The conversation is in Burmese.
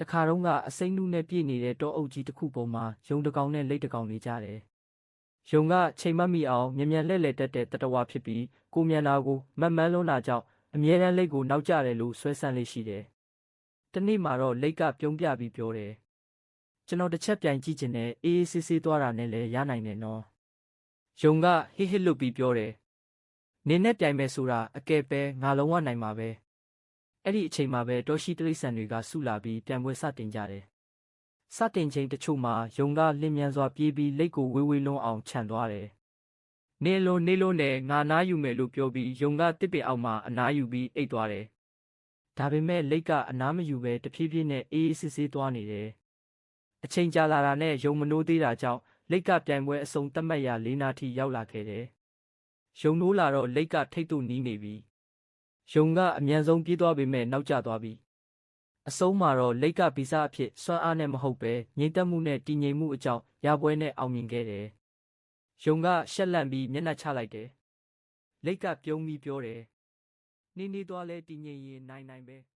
တခါတော့ကအစိမ့်နုနဲ့ပြည့်နေတဲ့တောအုပ်ကြီးတစ်ခုပေါ်မှာယုံတစ်ကောင်နဲ့လိတ်တစ်ကောင်နေကြတယ်။ယုံကချိန်မတ်မိအောင်မြန်မြန်လှဲ့လှဲ့တက်တဲ့တတဝါဖြစ်ပြီးကိုမြန်နာကိုမတ်မန်းလွန်းတာကြောင့်အမြဲတမ်းလိတ်ကိုနောက်ကျတယ်လို့ဆွဲဆန့်လေးရှိတယ်။တနေ့မှာတော့လိတ်ကပြုံးပြပြီးပြောတယ်။ကျွန်တော်တစ်ချက်ပြန်ကြည့်ချင်တယ်အေးအေးဆေးဆေးသွားတာနဲ့လည်းရနိုင်တယ်နော်။ယုံကဟိဟစ်လွတ်ပြီးပြောတယ်။နေနဲ့ပြိုင်မယ်ဆိုတာအကဲပဲငါလုံးဝနိုင်မှာပဲ။ အဲ့ဒီအချိန်မှာပဲတောရှိတိရစ္ဆာန်တွေကဆုလာပြီးပြန်ပွဲစတင်ကြတယ်။စတင်ချိန်တချို့မှာယုံကလင်းမြန်စွာပြေးပြီးလက်ကိုဝေးဝေးလွန်းအောင်ခြံသွားတယ်။နေလုံးနေလုံးနဲ့ငါနားယူမယ်လို့ပြောပြီးယုံကတစ်ပင်အောက်မှာအနားယူပြီးအိတ်သွားတယ်။ဒါပေမဲ့လက်ကအနားမယူပဲတဖြည်းဖြည်းနဲ့အေးအေးဆေးဆေးသွားနေတယ်။အချိန်ကြာလာတာနဲ့ယုံမနိုးသေးတာကြောင့်လက်ကပြိုင်ပွဲအစုံသတ်မှတ်ရာလေးနာထိရောက်လာခဲ့တယ်။ယုံနိုးလာတော့လက်ကထိတ်တုန်နီးနေပြီ။ ယုံကအမြန်ဆုံးပြေးသွားပေမဲ့နောက်ကျသွားပြီ။အဆုံးမှာတော့လက်ကဗီဇအဖြစ်စွမ်းအားနဲ့မဟုတ်ပဲငြိမ်သက်မှုနဲ့တည်ငြိမ်မှုအကြောင်းရပွဲနဲ့အောင်မြင်ခဲ့တယ်။ယုံကရှက်လန့်ပြီးမျက်နှာချလိုက်တယ်။လက်ကပြုံးပြီးပြောတယ်။နေနေသွားလဲတည်ငြိမ်ရင်နိုင်နိုင်ပဲ။